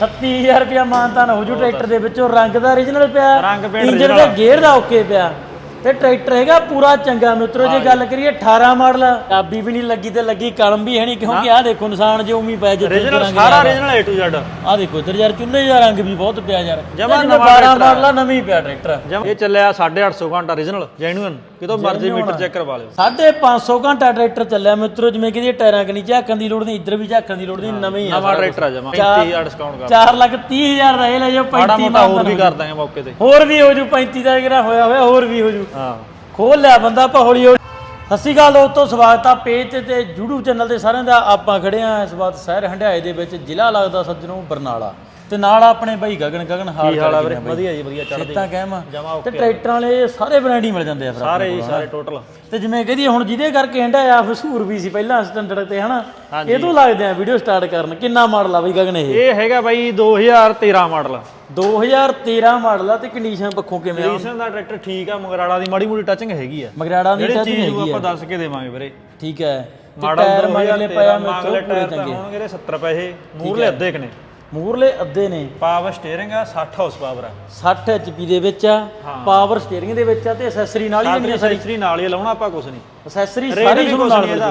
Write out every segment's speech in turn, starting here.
37000 ਰੁਪਇਆ ਮਾਨਤਾਨ ਹੋ ਜੂ ਟਰੈਕਟਰ ਦੇ ਵਿੱਚੋਂ ਰੰਗ ਦਾ origignal ਪਿਆ। ਰੰਗ ਇੰਜਨ ਦਾ ਗੇਅਰ ਦਾ ਓਕੇ ਪਿਆ। ਤੇ ਟਰੈਕਟਰ ਹੈਗਾ ਪੂਰਾ ਚੰਗਾ। ਮਿੱਤਰੋ ਜੇ ਗੱਲ ਕਰੀਏ 18 ਮਾਡਲ ਚਾਬੀ ਵੀ ਨਹੀਂ ਲੱਗੀ ਤੇ ਲੱਗੀ ਕਲਮ ਵੀ ਹੈ ਨਹੀਂ ਕਿਉਂਕਿ ਆਹ ਦੇਖੋ ਨਿਸ਼ਾਨ ਜੇ ਉਮੀ ਪਏ ਜਿੱਥੇ origignal ਸਾਰਾ origignal A to Z ਆਹ ਦੇਖੋ ਇੱਧਰ ਯਾਰ ਚੁੱਲ੍ਹੇ ਦਾ ਰੰਗ ਵੀ ਬਹੁਤ ਪਿਆ ਯਾਰ। ਜਮਾਂ ਨਵਾਂ 12 ਟਰੈਕਟਰ ਆ। ਮਾਡਲ ਆ ਨਵੀਂ ਪਿਆ ਟਰੈਕਟਰ। ਜਮ- ਇਹ ਚੱਲਿਆ 850 ਘੰਟਾ origignal genuine ਕਿਤੋਂ ਮਰਜ਼ੀ ਮੀਟਰ ਚੈੱਕ ਕਰਵਾ ਲਿਓ। 550 ਘੰਟਾ ਟਰੈਕਟਰ ਚੱਲਿਆ ਮਿੱਤਰੋ ਜਿਵੇਂ ਕਿ ਇਹਦੇ ਟਾਇਰਾਂ ਕਨੀ ਝਾਕਣ ਦੀ ਲੋੜ ਨਹੀਂ ਇੱਧਰ ਵੀ ਝਾਕਣ ਦੀ ਲੋੜ ਨਹੀਂ ਨਵੀਂ ਆ ਨਵਾਂ ਟਰੈਕਟਰ ਆ ਜਮਾ। ਚਾਰ- 35000 ਡਿਸਕਾਊਂਟ ਕਰ 4 ਲੱਖ 30 ਹਜ਼ਾਰ ਦਾ ਇਹ ਲੈ ਜਾਓ ਮਾੜਾ 35 ਮੋਟਾ ਹੋਰ ਵੀ ਕਰ ਦਾਂਗੇ ਮੌਕੇ ਤੇ। ਹੋਰ ਵੀ ਹੋ ਜੂ 35 ਦਾ ਜਿਹੜਾ ਹੋਇਆ ਹੋਇਆ ਹੋਰ ਵੀ ਹੋ ਜੂ। ਹਾਂ। ਖੋਲ ਲਿਆ ਬੰਦਾ ਆਪਾਂ ਹੌਲੀ ਹੌਲੀ। ਸਤਿ ਸ਼੍ਰੀ ਅਕਾਲ ਦੋਸਤੋ ਸਵਾਗਤ ਆ ਪੇਜ ਤੇ ਤੇ YouTube ਚੈਨਲ ਤੇ ਸਾਰਿਆਂ ਦਾ। ਆਪਾਂ ਖੜੇ ਆ ਇਸ ਵਾਰ ਸ਼ਹਿਰ ਹੰਡਾਏ ਦੇ ਵਿੱਚ ਜ਼ਿਲ੍ਹਾ ਲੱਗਦਾ ਸੱਜਣੋਂ ਬਰਨਾਲਾ। ਤੇ ਨਾਲ ਆਪਣੇ ਬਾਈ ਗਗਨ ਗਗਨ ਹਾਲ ਆ ਵੀਰੇ? ਵਧੀਆ ਜੀ ਵਧੀਆ ਚੜ੍ਹਦੀ ਤਾਂ ਕਹਿਮ। ਤੇ ਟਰੈਕਟਰਾਂ ਵਾਲੇ ਸਾਰੇ ਬ੍ਰਾਂਡ ਹੀ ਮਿਲ ਜਾਂਦੇ ਆ ਫਿਰ ਸਾਰੇ ਜੀ ਸਾਰੇ ਟੋਟਲ ਤੇ ਜਿਵੇਂ ਕਹਦੀ ਹੁਣ ਜਿਹਦੇ ਕਰਕੇ ਹੰਡਾ ਆ ਮਸ਼ਹੂਰ ਵੀ ਸੀ ਪਹਿਲਾਂ ਸਟੈਂਡਰਡ ਤੇ ਹਨਾ। ਇਹ ਤੋਂ ਲੱਗਦੇ ਆ ਵੀਡੀਓ ਸਟਾਰਟ ਕਰਨ। ਕਿੰਨਾ ਮਾਡਲ ਆ ਬਈ ਗਗਨ ਇਹ? ਇਹ ਹੈਗਾ ਬਾਈ 2013 ਮਾਡਲ 2013 ਮਾਡਲ ਆ ਤੇ ਕੰਡੀਸ਼ਨ ਪੱਖੋਂ ਕਿਵੇਂ ਆ? ਰੀਸਨ ਦਾ ਟਰੈਕਟਰ ਠੀਕ ਆ ਮਗਰਾੜਾ ਦੀ ਮਾੜੀ ਮੋਟੀ ਟੱਚਿੰਗ ਹੈਗੀ ਆ। ਮਗਰਾੜਾ ਦੀ ਜਿਹੜੀ ਟੱਚ ਚੀਜ਼ ਨੂੰ ਹੈਗੀ ਆ। ਆਪਾਂ ਦੱਸ ਕੇ ਦੇਵਾਂਗੇ ਵੀਰੇ। ਠੀਕ ਹੈ। ਮਾਡਲ ਟਾਇਰ ਮਗਲੇ ਪਿਆ ਮੇਰੇ ਮਾਗਲੇ ਤੋਂ ਪੂਰੇ ਟਾਇਰ ਤਾਂ ਚੰਗੇ। ਹੋਣਗੇ ਇਹਦੇ 70 ਪੈਸੇ। ਮੂਰਲੇ ਅੱਧੇ ਕਨੇ ਮੂਰਲੇ ਅੱਧੇ ਨੇ। ਪਾਵਰ ਸਟੀਅਰਿੰਗ ਆ 60 ਹਾਰਸ ਪਾਵਰ ਆ। 60 ਐਚਪੀ ਦੇ ਵਿੱਚ ਆ ਪਾਵਰ ਸਟੀਅਰਿੰਗ ਦੇ ਵਿੱਚ ਆ ਤੇ ਐਕਸੈਸਰੀ ਨਾਲ ਹੀ ਸਾਡੀ ਸੈਂਚਰੀ ਨਾਲ ਹੀ ਲਾਉਣਾ ਆਪਾਂ ਕੁਛ ਨਹੀਂ। ਐਕਸੈਸਰੀ ਸਾਰੀ ਸ਼ੁਰੂ ਕੁਛ ਨਾਲ ਨਹੀਂ ਇਹਦਾ।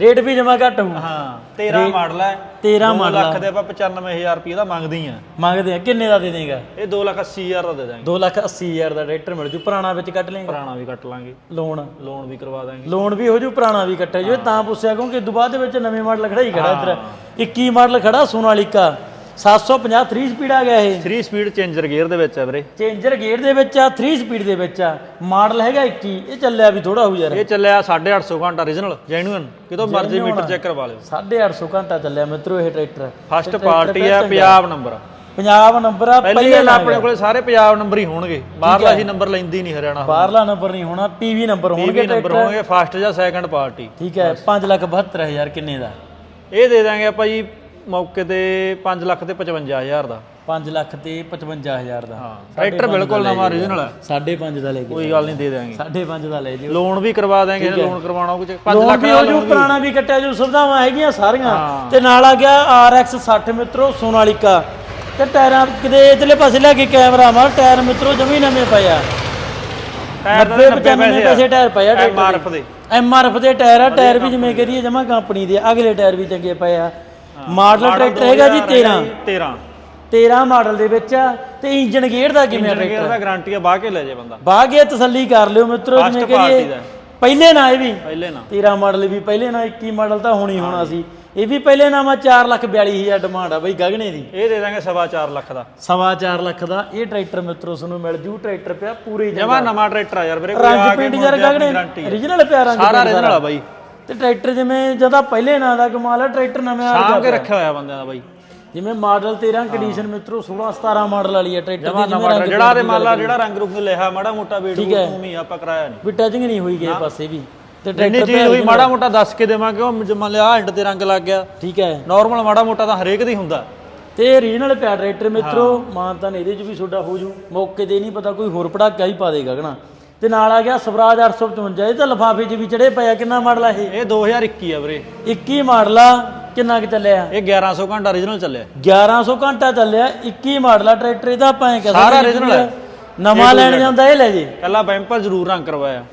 ਰੇਟ ਵੀ ਜਮਾ ਘੱਟ ਹੋਊ। ਹਾਂ 13 ਮਾਡਲ ਹੈ। 13 ਦੋ ਮਾਡਲ ਲੱਖ ਦੇ ਆਪਾਂ 95000 ਰੁਪਏ ਦਾ ਮੰਗਦੇ ਆ ਮੰਗਦੇ ਆ। ਕਿੰਨੇ ਦਾ ਦੇ ਦੇਗਾ? ਇਹ 2 ਲੱਖ 80000 ਦਾ ਦੇ ਦਾਂਗੇ 2 ਲੱਖ 80 ਹਜ਼ਾਰ ਦਾ ਟਰੈਕਟਰ ਮਿਲ ਜੂ। ਪੁਰਾਣਾ ਵਿੱਚ ਕੱਢ ਲੇਗਾ ਪੁਰਾਣਾ ਵੀ ਕੱਟ ਲਾਂਗੇ। ਲੋਨ? ਲੋਨ ਵੀ ਕਰਵਾ ਦਾਂਗੇ ਲੋਨ ਵੀ ਹੋ ਜੂ ਪੁਰਾਣਾ ਵੀ ਕੱਟਿਆ ਜੋ। ਤਾਂ ਪੁੱਛਿਆ ਕਿਉਂਕਿ ਦੁਬਾਰਾ ਦੇ ਵਿੱਚ ਨਵੇਂ ਮਾਡਲ ਖੜਾ ਹੀ ਖੜਾ ਇੱਧਰ। 21 ਮਾਡਲ ਖੜਾ ਸੋਨਾਲੀਕਾ। 750 3 ਸਪੀਡ ਆ ਗਿਆ ਇਹ। 3 ਸਪੀਡ ਚੇਂਜਰ ਗੇਅਰ ਦੇ ਵਿੱਚ ਹੈ ਵੀਰੇ। ਚੇਂਜਰ ਗੇਅਰ ਦੇ ਵਿੱਚ ਆ 3 ਸਪੀਡ ਦੇ ਵਿੱਚ ਆ। ਮਾਡਲ ਹੈਗਾ 21 ਇਹ ਚੱਲਿਆ ਵੀ ਥੋੜਾ ਹੋ ਯਾਰ। ਇਹ ਚੱਲਿਆ 850 ਘੰਟਾ origignal genuine ਕਿਤੋਂ ਮਰਜ਼ੀ ਮੀਟਰ ਚੈੱਕ ਕਰਵਾ ਲਿਓ। 850 ਘੰਟਾ ਚੱਲਿਆ ਮਿੱਤਰੋ ਇਹ ਟਰੈਕਟਰ ਫਸਟ ਪਾਰਟੀ ਹੈ ਪੰਜਾਬ ਨੰਬਰ ਪੰਜਾਬ ਨੰਬਰ ਆ ਪਹਿਲੀ ਗੱਲ ਆਪਣੇ ਕੋਲੇ ਸਾਰੇ ਪੰਜਾਬ ਨੰਬਰ ਹੀ ਹੋਣਗੇ। ਬਾਹਰਲਾ ਅਸੀਂ ਨੰਬਰ ਲੈਂਦੀ ਨਹੀਂ ਹਰਿਆਣਾ ਬਾਹਰਲਾ ਨੰਬਰ ਨਹੀਂ ਹੋਣਾ ਪੀਵੀ ਨੰਬਰ ਹੋਣਗੇ ਨੰਬਰ ਹੋਣਗੇ ਫਸਟ ਜਾਂ ਸੈਕੰਡ ਪਾਰਟੀ ਠੀਕ ਹੈ 572000 ਕਿੰਨੇ ਦਾ? ਇਹ ਦੇ ਦਾਂਗੇ ਆਪਾਂ ਜੀ ਮੌਕੇ ਤੇ 5 ਲੱਖ ਤੇ 55000 ਦਾ। 5 ਲੱਖ ਤੇ 55000 ਦਾ। ਹਾਂ ਟਰੈਕਟਰ ਬਿਲਕੁਲ ਨਵਾਂ origignal ਹੈ 5.5 ਦਾ ਲੈ ਕੇ ਕੋਈ ਗੱਲ ਨਹੀਂ ਦੇ ਦਾਂਗੇ 5.5 ਦਾ ਲੈ ਜਿਓ। ਲੋਨ ਵੀ ਕਰਵਾ ਦਾਂਗੇ ਲੋਨ ਕਰਵਾਉਣਾ ਕੁਝ। 5 ਲੋਨ ਲੱਖ ਵੀ ਦਾ ਹੋ ਜੂ ਪੁਰਾਣਾ ਵੀ ਕੱਟਿਆ ਜੂ ਸੁਵਿਧਾਵਾਂ ਹੈਗੀਆਂ ਸਾਰੀਆਂ। ਤੇ ਨਾਲ ਆ ਗਿਆ RX 60 ਮਿੱਤਰੋ ਸੋਨਾਲੀਕਾ। ਤੇ ਟਾਇਰਾਂ ਕਿਤੇ ਇਧਰਲੇ ਪਾਸੇ ਲੈ ਕੇ ਕੈਮਰਾ ਮਾਰ ਟਾਇਰ ਮਿੱਤਰੋ ਜਮੀ ਨਵੇਂ ਪਏ ਆ। ਟਾਇਰ 90 95 ਪੈਸੇ ਟਾਇਰ ਪਏ ਆ ਐਮਆਰਐਫ ਦੇ। ਐਮਆਰਐਫ ਦੇ ਟਾਇਰ ਆ ਟਾਇਰ ਵੀ ਜਿਵੇਂ ਕਰੀਏ ਜਮਾ ਕੰਪਨੀ ਦੇ। ਅਗਲੇ ਟਾਇਰ ਵੀ ਚੰਗੇ ਪਏ ਆ। ਮਾਡਲ ਟਰੈਕਟਰ ਹੈਗਾ ਜੀ 13 13 13 ਮਾਡਲ ਦੇ ਵਿੱਚ ਆ ਤੇ ਇੰਜਨ ਗੇਅਰ ਦਾ ਕਿਵੇਂ ਆ ਟਰੈਕਟਰ ਗੇਅਰ ਦਾ ਗਾਰੰਟੀ ਆ ਬਾਹ ਕੇ ਲੈ ਜੇ ਬੰਦਾ। ਬਾਹ ਤਸੱਲੀ ਕਰ ਲਿਓ ਮਿੱਤਰੋ ਜਿਵੇਂ ਦਾ। ਪਹਿਲੇ ਨਾ ਇਹ ਵੀ। ਪਹਿਲੇ ਨਾ। 13 ਮਾਡਲ ਵੀ ਪਹਿਲੇ ਨਾ 21 ਮਾਡਲ ਤਾਂ ਹੋਣੀ ਹੋਣਾ ਸੀ। ਇਹ ਵੀ ਪਹਿਲੇ ਨਾਮਾ 4 ਲੱਖ 42 ਹਜ਼ਾਰ ਡਿਮਾਂਡ ਆ ਬਈ ਗਗਨੇ ਦੀ। ਇਹ ਦੇ ਦਾਂਗੇ ਸਵਾ ਲੱਖ ਦਾ। ਸਵਾ 4 ਲੱਖ ਦਾ। ਇਹ ਟਰੈਕਟਰ ਮਿੱਤਰੋ ਤੁਹਾਨੂੰ ਮਿਲ ਜੂ ਟਰੈਕਟਰ ਪਿਆ ਪੂਰੀ ਜਮਾ ਨਵਾਂ ਟਰੈਕਟਰ ਆ ਯਾਰ ਵੀਰੇ ਕੋਈ ਆ ਰੰਗ ਪਿੰਡ ਯਾਰ ਗਗਨੇ। origignal ਪਿਆ ਰੰਗ ਸਾਰਾ origignal ਆ ਬਾਈ। ਤੇ ਟਰੈਕਟਰ ਜਿਵੇਂ ਜਦਾ ਪਹਿਲੇ ਨਾਂ ਦਾ ਕਮਾਲ ਆ ਟਰੈਕਟਰ ਨਵੇਂ ਆ ਸਾਂਭ ਕੇ ਰੱਖਿਆ ਹੋਇਆ ਬੰਦਿਆਂ ਦਾ ਬਾਈ। ਜਿਵੇਂ ਮਾਡਲ 13 ਕੰਡੀਸ਼ਨ ਮਿੱਤਰੋ 16 17 ਮਾਡਲ ਵਾਲੀ ਹੈ ਟਰੈਕਟਰ ਦੀ ਨਵਾਂ ਜਿਹੜਾ ਤੇ ਮੰਨ ਲਾ ਜਿਹੜਾ ਰੰਗ ਰੁੰਗ ਲਿਆ ਮਾੜਾ ਮੋਟਾ ਵੀਡੀਓ ਠੀਕ ਹੈ। ਤੂੰ ਵੀ ਆਪਾਂ ਕਰਾਇਆ ਨਹੀਂ। ਵੀ ਟਚਿੰਗ ਨਹੀਂ ਹੋਈ ਗਏ ਪਾਸੇ ਵੀ। ਤੇ ਟਰੈਕਟਰ ਚੀਜ਼ ਹੋਈ ਮਾੜਾ ਮੋਟਾ ਦੱਸ ਕੇ ਦੇਵਾਂਗੇ ਉਹ ਮੰਨ ਲਿਆ ਐਂਡ ਤੇ ਰੰਗ ਲੱਗ ਗਿਆ। ਠੀਕ ਹੈ। ਨਾਰਮਲ ਮਾੜਾ ਮੋਟਾ ਤਾਂ ਹਰੇਕ ਦੀ ਹੁੰਦਾ। ਤੇ ਰੀਜਨਲ ਪਿਆ ਟਰੈਕਟਰ ਮਿੱਤਰੋ ਮਾਨਤਾਨ ਇਹਦੇ ਚ ਵੀ ਤੁਹਾਡਾ ਹੋ ਜੂ। ਮੌਕੇ ਤੇ ਨਹੀਂ ਪਤਾ ਕੋਈ ਹੋਰ ਪੜਾਕਾ ਹੀ ਪਾ ਦੇਗਾ ਗਣਾ ਤੇ ਨਾਲ ਆ ਗਿਆ ਸਵਰਾਜ 855 ਇਹ ਤਾਂ ਲਫਾਫੇ 'ਚ ਵੀ ਚੜੇ ਪਿਆ ਕਿੰਨਾ ਮਾਡਲ ਆ ਇਹ? ਇਹ 2021 ਆ ਵੀਰੇ। 21 ਮਾਡਲ ਆ ਕਿੰਨਾ ਕੁ ਚੱਲਿਆ? ਇਹ 1100 ਘੰਟਾ origignal ਚੱਲਿਆ। 1100 ਘੰਟਾ ਚੱਲਿਆ 21 ਮਾਡਲ ਆ ਟਰੈਕਟਰ ਇਹਦਾ ਆਪਾਂ ਐ ਸਾਰਾ ਕਹਿੰਦੇ original ਹੈ। ਨਵਾਂ ਲੈਣ ਜਾਂਦਾ ਇਹ ਲੈ ਜੇ। ਕੱਲਾ ਬੈਂਪਰ ਜ਼ਰੂਰ ਰੰਗ ਕਰਵਾਇਆ।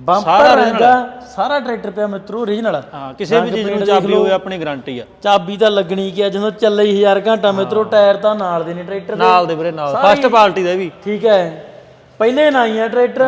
ਬੰਪਰ ਰੰਗਾ ਸਾਰਾ ਟਰੈਕਟਰ ਪਿਆ ਮਿੱਤਰੋ ਰੀਜਨਲ ਹਾਂ ਕਿਸੇ ਵੀ ਚੀਜ਼ ਨੂੰ ਚਾਬੀ ਹੋਵੇ ਆਪਣੀ ਗਾਰੰਟੀ ਆ। ਚਾਬੀ ਤਾਂ ਲੱਗਣੀ ਕਿ ਜਦੋਂ ਚੱਲੇ ਹੀ 1000 ਘੰਟਾ ਮਿੱਤਰੋ ਟਾਇਰ ਤਾਂ ਨਾਲ ਦੇ ਨੇ ਟਰੈਕਟਰ ਦੇ। ਨਾਲ ਦੇ ਵੀਰੇ ਨਾਲ। ਫਸਟ ਪਾਰਟੀ ਦਾ ਵੀ। ਠੀਕ ਹੈ। ਪਹਿਲੇ ਨਾ ਹੀ ਆ ਟਰੈਕਟਰ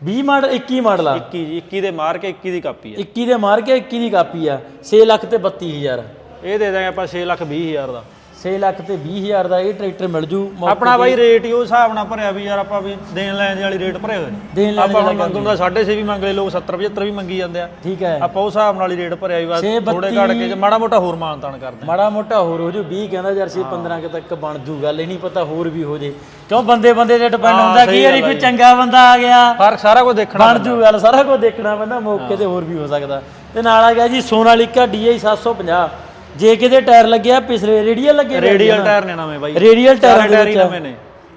20 ਮਾਡਲ 21 ਮਾਡਲ ਆ। 21 ਜੀ 21 ਦੇ ਮਾਰ ਕੇ 21 ਦੀ ਕਾਪੀ ਆ। 21 ਦੇ ਮਾਰ ਕੇ 21 ਦੀ ਕਾਪੀ ਆ। 6 ਲੱਖ ਤੇ 32000 ਇਹ ਦੇ ਦਾਂਗੇ ਆਪਾਂ 6 ਲੱਖ 20 ਹਜ਼ਾਰ ਦਾ। 6 ਲੱਖ ਤੇ 20000 ਦਾ ਇਹ ਟਰੈਕਟਰ ਮਿਲ ਜੂ। ਆਪਣਾ ਬਾਈ ਰੇਟ ਹੀ ਉਹ ਹਿਸਾਬ ਨਾਲ ਭਰਿਆ ਵੀ ਯਾਰ ਆਪਾਂ ਵੀ ਦੇਣ ਲੈਣ ਦੇ ਵਾਲੀ ਰੇਟ ਭਰੇ ਹੋਏ ਨੇ। ਦੇਣ ਲੈਣ ਆਪਾਂ ਹੁਣ ਮੰਗਣ ਦਾ 6.5 ਵੀ ਮੰਗ ਲਏ ਲੋਕ 70 75 ਵੀ ਮੰਗੀ ਜਾਂਦੇ ਆ। ਠੀਕ ਹੈ। ਆਪਾਂ ਉਸ ਹਿਸਾਬ ਨਾਲ ਹੀ ਰੇਟ ਭਰਿਆ ਵੀ ਬਸ ਥੋੜੇ ਘੜ ਕੇ ਮਾੜਾ ਮੋਟਾ ਹੋਰ ਮਾਨਤਾਨ ਕਰਦੇ ਮਾੜਾ ਮੋਟਾ ਹੋਰ ਹੋ ਜੂ। 20 ਕਹਿੰਦਾ ਯਾਰ 6 15 ਕੇ ਤੱਕ ਬਣ ਜੂ। ਗੱਲ ਇਹ ਨਹੀਂ ਪਤਾ ਹੋਰ ਵੀ ਹੋ ਜੇ। ਕਿਉਂ ਬੰਦੇ ਬੰਦੇ ਤੇ ਡਿਪੈਂਡ ਹੁੰਦਾ? ਕੀ ਯਾਰੀ ਕੋਈ ਚੰਗਾ ਬੰਦਾ ਆ ਗਿਆ? ਫ਼ਰਕ ਸਾਰਾ ਕੁਝ ਦੇਖਣਾ ਬਣ ਜੂ ਗੱਲ ਸਾਰਾ ਕੁਝ ਦੇਖਣਾ ਪੈਂਦਾ ਮੌਕੇ ਤੇ ਹੋਰ ਵੀ ਹੋ ਸਕਦਾ। ਤੇ ਨਾਲ ਆ ਗਿਆ ਜੀ ਸੋਨਾਲੀਕਾ DI 750 ਜੇ ਕਿਤੇ ਟਾਇਰ ਲੱਗਿਆ ਪਿਛਲੇ ਰੇਡੀਅਲ ਲੱਗੇ ਹੋਏ ਆ। ਰੇਡੀਅਲ ਟਾਇਰ ਨੇ ਨਵੇਂ ਬਾਈ। ਰੇਡੀਅਲ ਟਾਇਰਾਂ ਦੇ ਟਾਇਰ ਹੀ ਵਿੱਚ ਨਵੇਂ ਨੇ।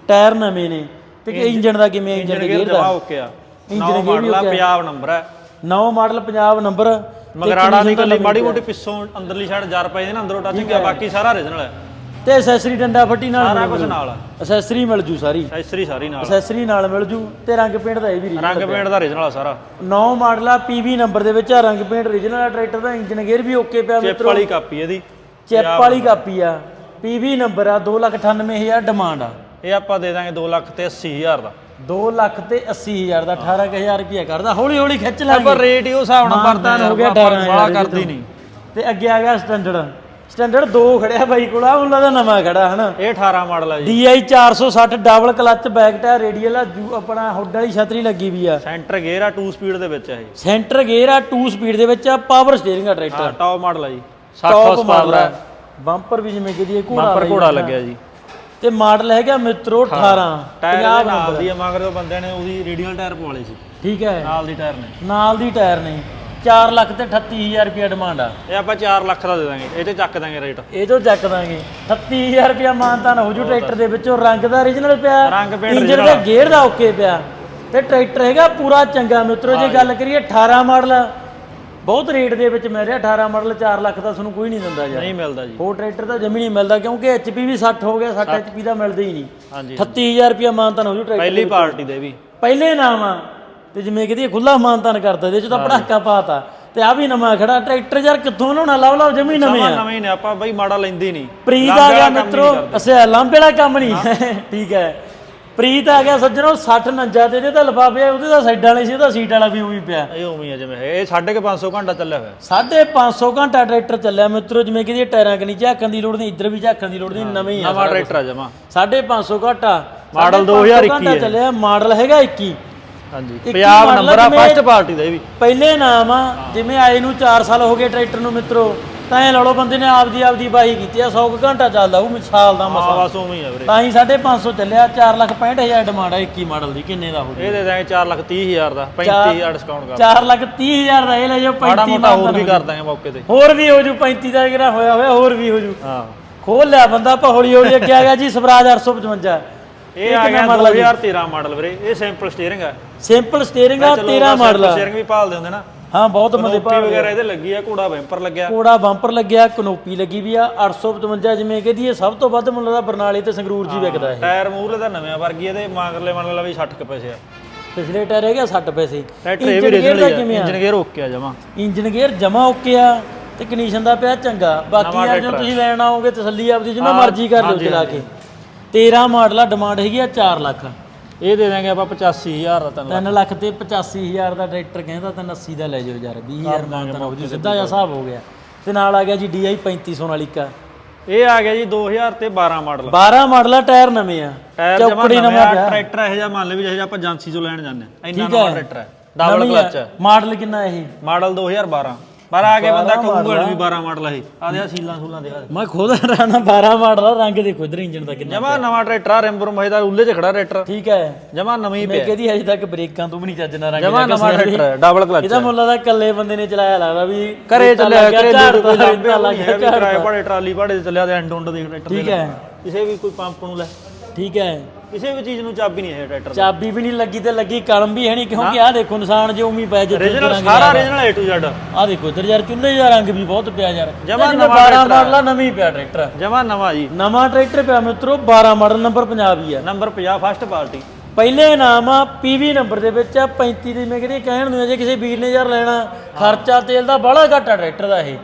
ਟਾਇਰ ਨਵੇਂ ਨੇ। ਤੇ ਕਿ ਇੰਜਨ ਦਾ ਕਿਵੇਂ ਇੰਜਨ ਦੇ ਗੇਅਰ ਦਾ? ਓਕੇ ਆ। ਇੰਜਨ ਨਵਾਂ ਮਾਡਲ ਆ। ਪੰਜਾਬ ਨੰਬਰ ਹੈ ਨੌ ਮਾਡਲ ਪੰਜਾਬ ਨੰਬਰ ਮਗਰਾੜਾ ਦੀ ਗੱਲੀ ਮਾੜੀ ਮੋਟੀ ਪਿੱਛੋਂ ਅੰਦਰਲੀ ਸਾਈਡ 1000 ਰੁਪਏ ਦੇ ਨਾ ਅੰਦਰੋਂ ਟੱਚ ਗਿਆ ਬਾਕੀ ਸਾਰਾ origignal ਹੈ। ਤੇ ਐਸੈਸਰੀ ਡੰਡਾ ਫੱਟੀ ਨਾਲ ਸਾਰਾ ਕੁਝ। ਨਾਲ। ਐਸੈਸਰੀ ਮਿਲ ਜੂ ਸਾਰੀ। ਐਸਰੀ ਸਾਰੀ ਨਾਲ। ਐਸੈਸਰੀ ਨਾਲ ਮਿਲ ਜੂ ਤੇ ਰੰਗ ਪੇਂਟ ਦਾ ਇਹ ਵੀ ਰੰਗ ਪੇਂਟ ਦਾ ਰੀਜਨਲ ਆ ਸਾਰਾ। 9 ਮਾਡਲ ਆ ਪੀਵੀ ਨੰਬਰ ਦੇ ਵਿੱਚ ਆ ਰੰਗ ਪੇਂਟ origignal ਆ ਟਰੈਕਟਰ ਦਾ ਇੰਜਨ ਗੇਅਰ ਵੀ ਓਕੇ ਪਿਆ ਚਿੱਪ ਮਿੱਤਰੋ। ਵਾਲੀ ਕਾਪੀ ਇਹਦੀ। ਚਿੱਪ ਵਾਲੀ ਕਾਪੀ ਆ। ਪੀਵੀ ਨੰਬਰ ਆ 298000 ਡਿਮਾਂਡ ਆ। ਇਹ ਆਪਾਂ ਦੇ ਦਾਂਗੇ 2 ਲੱਖ ਤੇ 80 ਹਜ਼ਾਰ ਦਾ। 2 ਲੱਖ ਤੇ 80000 ਦਾ 18000 ਰੁਪਇਆ ਕਰਦਾ। ਹੌਲੀ ਹੌਲੀ ਖਿੱਚ ਲਾਂਗੇ। ਆਪਾਂ ਰੇਟ ਹੀ ਉਹ ਹਿਸਾਬ ਨਾਲ ਮਾਨਤਾਨ ਭਰਦੇ ਹੋ ਗਿਆ ਆਪਾਂ 18000 ਬਾਹਲਾ ਕਰਦੀ ਨਹੀਂ। ਤੇ ਅੱਗੇ ਆ ਗਿਆ ਸਟੈਂਡਰਡ ਸਟੈਂਡਰਡ 2 ਖੜਿਆ ਬਾਈ ਕੋਲ ਆ ਉਹਨਾਂ ਦਾ ਨਵਾਂ ਖੜਾ ਹਨਾ? ਇਹ 18 ਮਾਡਲ ਆ ਜੀ। DI 460 double clutch back tyre radial ਆ ਜੂ ਆਪਣਾ ਹੁੱਡ ਵਾਲੀ ਛਤਰੀ ਲੱਗੀ ਵੀ ਆ। ਸੈਂਟਰ ਗੇਅਰ ਆ 2 ਸਪੀਡ ਦੇ ਵਿੱਚ ਆ ਇਹ। ਸੈਂਟਰ ਗੇਅਰ ਆ 2 ਸਪੀਡ ਦੇ ਵਿੱਚ ਆ ਪਾਵਰ ਸਟੀਅਰਿੰਗ ਆ ਟਰੈਕਟਰ ਹਾਂ ਟੌਪ ਮਾਡਲ ਆ ਜੀ। 60 ਟੌਪ ਹਾਰਸ ਪਾਵਰ ਆ। ਬੰਪਰ ਵੀ ਜਿਵੇਂ ਕਿ ਦੀ ਘੋੜਾ ਬੰਪਰ ਘੋੜਾ। ਲੱਗਿਆ ਜੀ। ਤੇ ਮਾਡਲ ਹੈਗਾ ਮਿੱਤਰੋ 18 ਟਾਇਰ 50 ਦੇ ਨਾਲ ਦੀ ਆ ਮਗਰ ਉਹ ਬੰਦੇ ਨੇ ਉਹਦੀ ਰੇਡੀਅਲ ਟਾਇਰ ਪਵਾਲੇ ਸੀ। ਠੀਕ ਹੈ। ਨਾਲ ਦੀ ਟਾਇਰ ਨੇ। ਨਾਲ ਦੀ ਟਾਇਰ ਨੇ। 4 ਲੱਖ ਤੇ 38000 ਰੁਪਇਆ ਡਿਮਾਂਡ ਆ। ਇਹ ਆਪਾਂ 4 ਲੱਖ ਦਾ ਦੇ ਦਾਂਗੇ ਇਹ ਤੇ ਚੱਕ ਦਾਂਗੇ ਰੇਟ ਇਹ ਤੋਂ ਚੱਕ ਦਾਂਗੇ। 38000 ਰੁਪਇਆ ਮਾਨਤਾਨ ਹੋ ਜੂ ਟਰੈਕਟਰ ਦੇ ਵਿੱਚੋਂ ਰੰਗ ਦਾ origignal ਪਿਆ ਰੰਗ ਇੰਜਨ ਦਾ ਗੇਅਰ ਦਾ ਓਕੇ ਪਿਆ। ਤੇ ਟਰੈਕਟਰ ਹੈਗਾ ਪੂਰਾ ਚੰਗਾ ਮਿੱਤਰੋ ਜੇ ਗੱਲ ਕਰੀਏ 18 ਮਾਡਲ ਬਹੁਤ ਰੇਟ ਦੇ ਵਿੱਚ ਮਿਲ ਰਿਹਾ। 18 ਮਾਡਲ 4 ਲੱਖ ਦਾ ਤੁਹਾਨੂੰ ਕੋਈ ਨਹੀਂ ਦਿੰਦਾ ਯਾਰ। ਨਹੀਂ ਮਿਲਦਾ ਜੀ। ਹੋਰ ਟਰੈਕਟਰ ਤਾਂ ਜਮੀ ਨਹੀਂ ਮਿਲਦਾ ਕਿਉਂਕਿ HP ਵੀ 60 ਹੋ ਗਿਆ 60 HP ਦਾ ਮਿਲਦਾ ਹੀ ਨਹੀਂ। ਹਾਂਜੀ। 38000 ਰੁਪਇਆ ਮਾਨਤਾਨ ਹੋ ਜੂ ਟਰੈਕਟਰ ਪਹਿਲੀ ਪਾਰਟੀ ਦੇ ਵੀ। ਪਹਿਲੇ ਨਾਮ ਆ। ਤੇ ਜਿਵੇਂ ਕਹਦੀ ਖੁੱਲਾ ਮਾਨਤਾਨ ਕਰਦਾ ਇਹਦੇ ਚ ਤਾਂ ਪੜਾਕਾ ਪਾਤਾ। ਤੇ ਆ ਵੀ ਨਵਾਂ ਖੜਾ ਟਰੈਕਟਰ ਯਾਰ ਕਿੱਥੋਂ ਲਾਉਣਾ ਲਵ ਲਵ ਜਮੀ ਨਵੇਂ ਆ। ਨਵੇਂ ਨੇ ਆਪਾਂ ਬਈ ਮਾੜਾ ਲੈਂਦੇ ਨਹੀਂ। ਪ੍ਰੀਤ ਆ ਗਿਆ ਮਿੱਤਰੋ। ਅਸਿਆ ਲਾਂਬੇ ਵਾਲਾ ਕੰਮ ਨਹੀਂ। ਠੀਕ ਹੈ। ਪ੍ਰੀਤ ਆ ਗਿਆ ਸੱਜਣੋ 60 49 ਤੇ ਇਹਦੇ ਤਾਂ ਲਫਾਫੇ ਉਹਦੇ ਤਾਂ ਸਾਈਡਾਂ ਵਾਲੇ ਸੀ ਉਹਦਾ ਸੀਟ ਵਾਲਾ ਵੀ ਉਵੇਂ ਹੀ ਪਿਆ। ਇਹ ਉਵੇਂ ਆ ਜਿਵੇਂ ਇਹ 550 ਘੰਟਾ ਚੱਲਿਆ ਹੋਇਆ। 550 ਘੰਟਾ ਟਰੈਕਟਰ ਚੱਲਿਆ। ਮਿੱਤਰੋ ਜਿਵੇਂ ਕਿ ਇਹ ਟਾਇਰਾਂ ਕਨੀ ਝਾਕਣ ਦੀ ਲੋੜ ਨਹੀਂ ਇੱਧਰ ਵੀ ਝਾਕਣ ਦੀ ਲੋੜ ਨਹੀਂ ਨਵੇਂ ਆ ਨਵਾਂ ਟਰੈਕਟਰ ਆ ਜਮਾ। 550 ਘੰਟਾ। ਮਾਡਲ 550 2021 ਘੰਟਾ ਹੈ। ਚੱਲਿਆ ਮਾਡਲ ਹੈਗਾ 21 ਹਾਂਜੀ। ਪੰਜਾਬ ਨੰਬਰ ਆ ਫਸਟ ਪਾਰਟੀ ਦਾ ਇਹ ਵੀ। ਪਹਿਲੇ ਨਾਮ ਆ ਜਿਵੇਂ ਆਏ ਨੂੰ 4 ਸਾਲ ਹੋ ਗਏ ਟਰੈਕਟਰ ਨੂੰ ਮਿੱਤਰੋ ਤਾਂ ਇਹ ਲੜੋ ਬੰਦੇ ਨੇ ਆਪਦੀ ਆਪਦੀ ਬਾਈ ਕੀਤੀ ਆ 100 ਕੁ ਘੰਟਾ ਚੱਲਦਾ ਉਹ ਸਾਲ ਦਾ ਮਸਾ ਹਾਂ ਬਸ ਉਵੇਂ ਹੀ ਆ ਵੀਰੇ। ਤਾਂ ਹੀ 550 ਚੱਲਿਆ 4 ਲੱਖ 65000 ਡਿਮਾਂਡ ਆ 21 ਮਾਡਲ ਦੀ ਕਿੰਨੇ ਦਾ ਹੋ ਇਹ ਦੇ ਦਾਂਗੇ 4 ਲੱਖ 30 ਹਜ਼ਾਰ ਦਾ 35000 ਡਿਸਕਾਊਂਟ ਕਰ। 4 ਲੱਖ 30000 ਦਾ ਇਹ ਲੈ ਜਾਓ ਮਾੜਾ 35 ਮੋਟਾ ਹੋਰ ਵੀ ਕਰ ਦਾਂਗੇ ਮੌਕੇ ਤੇ। ਹੋਰ ਵੀ ਹੋ ਜੂ 35 ਦਾ ਜਿਹੜਾ ਹੋਇਆ ਹੋਇਆ ਹੋਰ ਵੀ ਹੋ ਜੂ ਹਾਂ। ਖੋਲ ਲਿਆ ਬੰਦਾ ਆਪਾਂ ਹੌਲੀ ਹੌਲੀ ਅੱਗੇ ਆ ਗਿਆ ਜੀ ਸਵਰਾਜ 855 ਇਹ ਆ ਗਿਆ 2013 ਮਾਡਲ ਵੀਰੇ ਇਹ ਸਿੰਪਲ ਸਟੀਅਰਿੰਗ ਆ। ਸਿੰਪਲ ਸਟੀਅਰਿੰਗ ਆ 13 ਮਾਡਲ ਆ। ਸਟੀਅਰਿੰਗ ਵੀ ਭਾਲਦੇ ਹੁੰਦੇ ਨਾ। ਹਾਂ ਬਹੁਤ ਬੰਦੇ ਕਨੋਪੀ ਵਗੈਰਾ ਇਹਦੇ ਲੱਗੀ ਆ ਘੋੜਾ ਵੈਂਪਰ ਲੱਗਿਆ। ਕੋੜਾ ਬੰਪਰ ਲੱਗਿਆ ਕਨੋਪੀ ਲੱਗੀ ਵੀ ਆ 855 ਜਿਵੇਂ ਕਹਦੀ ਇਹ ਸਭ ਤੋਂ ਵੱਧ ਮੁੱਲ ਦਾ ਬਰਨਾਲੇ ਤੇ ਸੰਗਰੂਰ ਜੀ ਵਿਕਦਾ ਇਹ। ਟਾਇਰ ਮੂਹਰੇ ਦਾ ਨਵੇਂ ਵਰਗੀ ਇਹਦੇ ਮਗਰਲੇ ਮੰਨ ਲਾ ਵੀ 60 ਕੁ ਪੈਸੇ ਆ। ਪਿਛਲੇ ਟਾਇਰ ਹੈਗਾ 60 ਪੈਸੇ। ਇੰਜਨ ਗੇਅਰ ਰੀਜਨਲ ਦਾ ਆ ਕਿਵੇਂ ਆ? ਇੰਜਨ ਗੇਅਰ ਓਕੇ ਆ ਜਮਾ। ਇੰਜਨ ਗੇਅਰ ਜਮਾ ਓਕੇ ਆ ਤੇ ਕੰਡੀਸ਼ਨ ਦਾ ਪਿਆ ਚੰਗਾ। ਬਾਕੀ ਆ ਜੋ ਤੁਸੀਂ ਲੈਣ ਆਓਗੇ ਤਸੱਲੀ ਆਪਦੀ ਜਿੰਨਾ ਮਰਜ਼ੀ ਕਰ ਲਓ ਚਲਾ ਕੇ। 13 ਮਾਡਲ ਆ ਡਿਮਾਂਡ ਹੈਗੀ ਆ 4 ਲੱਖ। ਇਹ ਦੇ ਦਾਂਗੇ ਆਪਾਂ 85000 ਦਾ ਤੈਨੂੰ 3 ਲੱਖ। ਤੇ 85000 ਦਾ ਟਰੈਕਟਰ ਕਹਿੰਦਾ ਤਾਂ 80 ਦਾ ਲੈ ਜਾਓ ਯਾਰ 20000 ਮਾਨਤਾ ਹੋ ਜੂ ਸਿੱਧਾ ਜਿਹਾ ਹਿਸਾਬ ਹੋ ਗਿਆ। ਤੇ ਨਾਲ ਆ ਗਿਆ ਜੀ DI 35 ਸੋਨਾਲੀਕਾ ਇਹ ਆ ਗਿਆ ਜੀ 2000 ਤੇ 12 ਮਾਡਲ। 12 ਮਾਡਲ ਆ ਟਾਇਰ ਨਵੇਂ ਆ। ਚੌਕੜੀ ਨਵਾਂ ਪਿਆ। ਟਰੈਕਟਰ ਇਹ ਜਿਹਾ ਮੰਨ ਲੈ ਵੀ ਜਿਹੇ ਆਪਾਂ ਏਜੰਸੀ ਚੋਂ ਲੈਣ ਜਾਂਦੇ ਆ ਇੰਨਾ ਨਵਾਂ। ਟਰੈਕਟਰ ਹੈ ਡਬਲ ਆ। ਕਲਚ ਹੈ। ਮਾਡਲ ਕਿੰਨਾ ਇਹ? ਮਾਡਲ 2012 ਪਰ ਆ ਕੇ ਬੰਦਾ ਕਹੂਗਾ ਵੀ 12 ਮਾਡਲ ਇਹ। ਆ ਦੇ ਸੀਲਾਂ ਸੂਲਾਂ ਦੇ ਮੈਂ ਖੁਦ ਰਾਣਾ 12 ਮਾਡਲ ਆ ਰੰਗ ਦੇਖੋ ਇਧਰ ਇੰਜਨ ਦਾ ਕਿੰਨਾ ਜਮਾ ਨਵਾਂ ਟਰੈਕਟਰ ਆ ਰਿੰਬਰ ਮਹੇ ਦਾ ਉੱਲੇ 'ਚ ਖੜਾ ਟਰੈਕਟਰ। ਠੀਕ ਹੈ। ਜਮਾ ਨਵਾਂ ਹੀ ਮੈਂ ਪਿਆ। ਕਹਦੀ ਤੱਕ ਬ੍ਰੇਕਾਂ ਤੋਂ ਵੀ ਨਹੀਂ ਚੱਜਣਾ ਰੰਗ ਜਮਾ ਨਵਾਂ। ਟਰੈਕਟਰ ਹੈ ਡਬਲ ਕਲਚ ਇਹਦਾ ਮੁੱਲ ਦਾ ਇਕੱਲੇ ਬੰਦੇ ਨੇ ਚਲਾਇਆ ਲੱਗਦਾ ਵੀ ਘਰੇ ਚੱਲਿਆ ਘਰੇ ਦੂਰ ਕੋਈ ਲਾਂਬੇ ਲੱਗ ਗਿਆ ਕਿਰਾਏ। ਭਾੜੇ ਟਰਾਲੀ ਭਾੜੇ ਤੇ ਚੱਲਿਆ ਤੇ ਐਂਡ ਉਂਡ ਦੇ ਟਰੈਕਟਰ ਠੀਕ ਹੈ। ਕਿਸੇ ਵੀ ਕੋਈ ਪੰਪ ਨੂੰ ਲੈ। ਠੀਕ ਹੈ। ਕਿਸੇ ਵੀ ਚੀਜ਼ ਨੂੰ ਚਾਬੀ ਨਹੀਂ ਹੈ ਟਰੈਕਟਰ ਚਾਬੀ ਵੀ ਨਹੀਂ ਲੱਗੀ ਤੇ ਲੱਗੀ ਕਲਮ ਵੀ ਹੈ ਨਹੀਂ ਕਿਉਂਕਿ ਆਹ ਦੇਖੋ ਨਿਸ਼ਾਨ ਜੇ ਉਮੀ ਪੈ ਜਿੱਥੇ ਰੀਜਨਲ ਸਾਰਾ ਰੀਜਨਲ A to Z ਆਹ ਦੇਖੋ ਇਧਰ ਯਾਰ ਚੁੱਲ੍ਹੇ ਦਾ ਰੰਗ ਵੀ ਬਹੁਤ ਪਿਆ ਯਾਰ। ਜਮਾਂ ਨਵਾਂ 12 ਟਰੈਕਟਰ ਆ। ਮਾਡਲ ਨਵੀਂ ਪਿਆ ਟਰੈਕਟਰ। ਜਮਾ ਨਵਾਂ ਜੀ। ਨਵਾਂ ਟਰੈਕਟਰ ਪਿਆ ਮਿੱਤਰੋ 12 ਮਾਡਲ ਨੰਬਰ ਪੰਜਾਬ ਹੀ ਆ। Number 50 first party. ਪਹਿਲੇ ਨਾਮ ਆ ਪੀਵੀ ਨੰਬਰ ਦੇ ਵਿੱਚ ਆ 35 ਦੀ ਮੈਂ ਕਹਿੰਦੀ ਕਹਿਣ ਨੂੰ ਜੇ ਕਿਸੇ ਵੀਰ ਨੇ ਯਾਰ ਲੈਣਾ ਖਰਚਾ ਤੇਲ ਦਾ ਬੜਾ ਘੱਟ ਟਰੈਕਟਰ ਦਾ ਇਹ।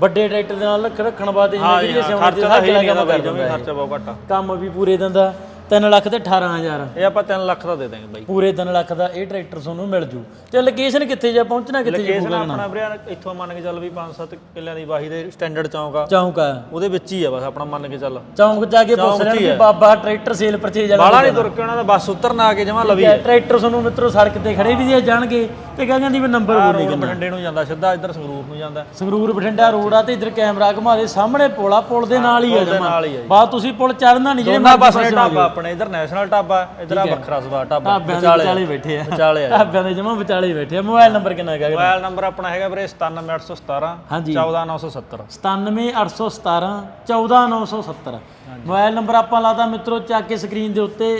ਵੱਡੇ ਟਰੈਕਟਰ ਦੇ ਨਾਲ ਰੱਖ ਰੱਖਣ ਵਾਸਤੇ ਜਿਵੇਂ ਕਿ ਜੀ ਇਹ ਖਰਚਾ ਕੰਮ ਕਰ ਦਿੰਦਾ ਬਹੁਤ ਘੱਟ ਕੰਮ ਵੀ ਪੂਰੇ ਦਿੰਦਾ। 3 ਲੱਖ ਤੇ 18000 ਇਹ ਆਪਾਂ 3 ਲੱਖ ਦਾ ਦੇ ਦਾਂਗੇ ਬਾਈ। ਪੂਰੇ 3 ਲੱਖ ਦਾ ਇਹ ਟਰੈਕਟਰ ਤੁਹਾਨੂੰ ਮਿਲ ਜੂ। ਤੇ ਲੋਕੇਸ਼ਨ ਕਿੱਥੇ ਜਾ ਪਹੁੰਚਣਾ ਕਿੱਥੇ ਜਾ ਲੋਕੇਸ਼ਨ ਆਪਣਾ ਵੀਰੇ ਇੱਥੋਂ ਮੰਨ ਕੇ ਚੱਲ ਵੀ 5-7 ਕਿੱਲਿਆਂ ਦੀ ਵਾਹੀ ਦੇ ਸਟੈਂਡਰਡ ਚੌਂਕ ਆ। ਚੌਂਕ ਆ। ਉਹਦੇ ਵਿੱਚ ਹੀ ਆ ਬਸ ਆਪਣਾ ਮੰਨ ਕੇ ਚੱਲ। ਚੌਂਕ ਜਾ ਕੇ ਪੁੱਛ ਲੈਣ ਹੈ। ਬਾਬਾ ਟਰੈਕਟਰ ਸੇਲ ਪਰਚੇਜ ਵਾਲਾ ਬਾਲਾ ਨਹੀਂ ਤੁਰ ਕੇ ਉਹਨਾਂ ਦਾ ਬੱਸ ਉਤਰਨ ਆ ਕੇ ਜਮਾ ਲਵੀ। ਟਰੈਕਟਰ ਤੁਹਾਨੂੰ ਮਿੱਤਰੋ ਸੜਕ ਤੇ ਖੜੇ ਵੀ ਜੇ ਜਾਣਗੇ ਤੇ ਕਹਿ ਜਾਂਦੀ ਵੀ ਨੰਬਰ ਬੋਲੀ ਰੋਡ ਬਠਿੰਡੇ ਨੂੰ ਜਾਂਦਾ ਸਿੱਧਾ ਇੱਧਰ ਸੰਗਰੂਰ ਨੂੰ ਜਾਂਦਾ। ਸੰਗਰੂਰ ਬਠਿੰਡਾ ਰੋਡ ਆ ਤੇ ਇਧਰ ਕੈਮਰਾ ਘੁਮਾ ਦੇ ਸਾਹਮਣੇ ਪੁਲ ਆ ਪੁਲ ਦੇ ਨਾਲ ਹੀ ਆ ਜਮਾ। ਬਾਅਦ ਤੁਸੀਂ ਪੁਲ ਚੜਨਾ ਨਹੀਂ ਜੇ ਦੋਨਾਂ ਪਾਸੇ ਢਾਬਾ ਆਪਣੇ ਇੱਧਰ ਨੈਸ਼ਨਲ ਢਾਬਾ ਇੱਧਰ ਆ ਵੱਖਰਾ ਸਵਾ ਢਾਬਾ ਦੇ ਵਿਚਾਲੇ ਬੈਠੇ ਆ। ਵਿਚਾਲੇ ਆ। ਢਾਬਿਆਂ ਦੇ ਜਮਾ ਵਿਚਾਲੇ ਬੈਠੇ ਆ। ਮੋਬਾਈਲ ਨੰਬਰ ਕਿੰਨਾ ਹੈਗਾ ਮੋਬਾਈਲ ਨੰਬਰ ਆਪਣਾ ਹੈਗਾ ਵੀਰੇ 97817 ਹਾਂਜੀ। 14870 97817 14970 ਮੋਬਾਈਲ ਨੰਬਰ ਆਪਾਂ ਲਾਤਾ ਮਿੱਤਰੋ ਚੱਕ ਕੇ ਸਕਰੀਨ ਦੇ ਉੱਤੇ।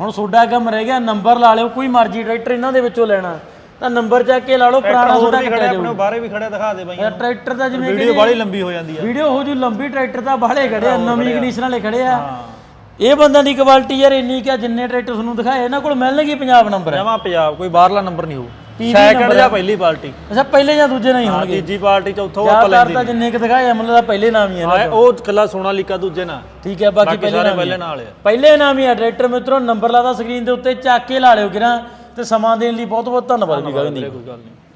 ਹੁਣ ਤੁਹਾਡਾ ਕੰਮ ਰਹਿ ਗਿਆ ਨੰਬਰ ਲਾ ਲਿਓ ਕੋਈ ਮਰਜ਼ੀ ਟਰੈਕਟਰ ਇਹਨਾਂ ਦੇ ਵਿੱਚੋਂ ਲੈਣਾ। ਤਾਂ ਨੰਬਰ ਚੱਕ ਕੇ ਲਾ ਲਓ ਪੁਰਾਣਾ ਤੁਹਾਡਾ ਕੱਟਿਆ ਜਾਊ ਆਪਣੇ ਬਾਹਰੇ ਵੀ ਖੜਿਆ ਦਿਖਾ ਦੇ ਬਾਈ ਟਰੈਕਟਰ ਦਾ ਜਿਵੇਂ ਵੀਡੀਓ ਬਾਹਲੀ ਲੰਬੀ ਹੋ ਜਾਂਦੀ ਆ। ਵੀਡੀਓ ਹੋ ਜੂ ਲੰਬੀ ਟਰੈਕਟਰ ਤਾਂ ਬਾਹਲੇ ਖੜੇ ਆ ਨਵੀਂ ਕੰਡੀਸ਼ਨ ਵਾਲੇ ਖੜੇ ਆ। ਇਹ ਬੰਦਾਂ ਦੀ ਕੁਆਲਿਟੀ ਯਾਰ ਇੰਨੀ ਕਿ ਜਿੰਨੇ ਟਰੈਕਟਰ ਤੁਹਾਨੂੰ ਦਿਖਾਏ ਇਹਨਾਂ ਕੋਲ ਮਿਲਣਗੇ ਪੰਜਾਬ ਨੰਬਰ ਜਮਾ ਪੰਜਾਬ ਕੋਈ ਬਾਹਰਲਾ ਨੰਬਰ ਨਹੀਂ ਹੋਊ। ਸੈਕਿੰਡ ਜਾਂ ਪਹਿਲੀ ਪਾਰਟੀ। ਅੱਛਾ ਪਹਿਲੇ ਜਾਂ ਦੂਜੇ ਨਹੀਂ ਹਾਂ ਹੋਣਗੇ? ਤੀਜੀ ਪਾਰਟੀ ਚੌਥਾ ਉਹ ਆਪਾਂ ਜ਼ਿਆਦਾਤਰ ਤਾਂ ਜਿੰਨੇ ਕਿ ਦਿਖਾਏ ਮਤਲਬ ਤਾਂ ਪਹਿਲੇ ਨਾਮ ਹੀ ਆ ਨਾ ਹਾਂ ਉਹ ਕੱਲਾ ਸੋਨਾ ਲੀਕਾ ਦੂਜੇ ਨਾਲ? ਠੀਕ ਹੈ ਬਾਕੀ ਬਾਕੀ ਪਹਿਲੇ ਸਾਰੇ ਨਾਮ ਹੀ ਪਹਿਲੇ। ਨਾਲ ਆ। ਪਹਿਲੇ ਨਾਮ ਹੀ ਆ ਟਰੈਕਟਰ ਮਿੱਤਰੋ ਨੰਬਰ ਲਾਦਾ ਸਕਰੀਨ ਦੇ ਉੱਤੇ ਚੱਕ ਕੇ ਲਾ ਲਿਓ ਕਿਰਾਂ ਤੇ ਸਮਾਂ ਦੇਣ ਲਈ ਬਹੁਤ ਬਹੁਤ ਧੰਨਵਾਦ ਗਗਨ ਜੀ। ਕੋਈ ਗੱਲ ਨਹੀਂ।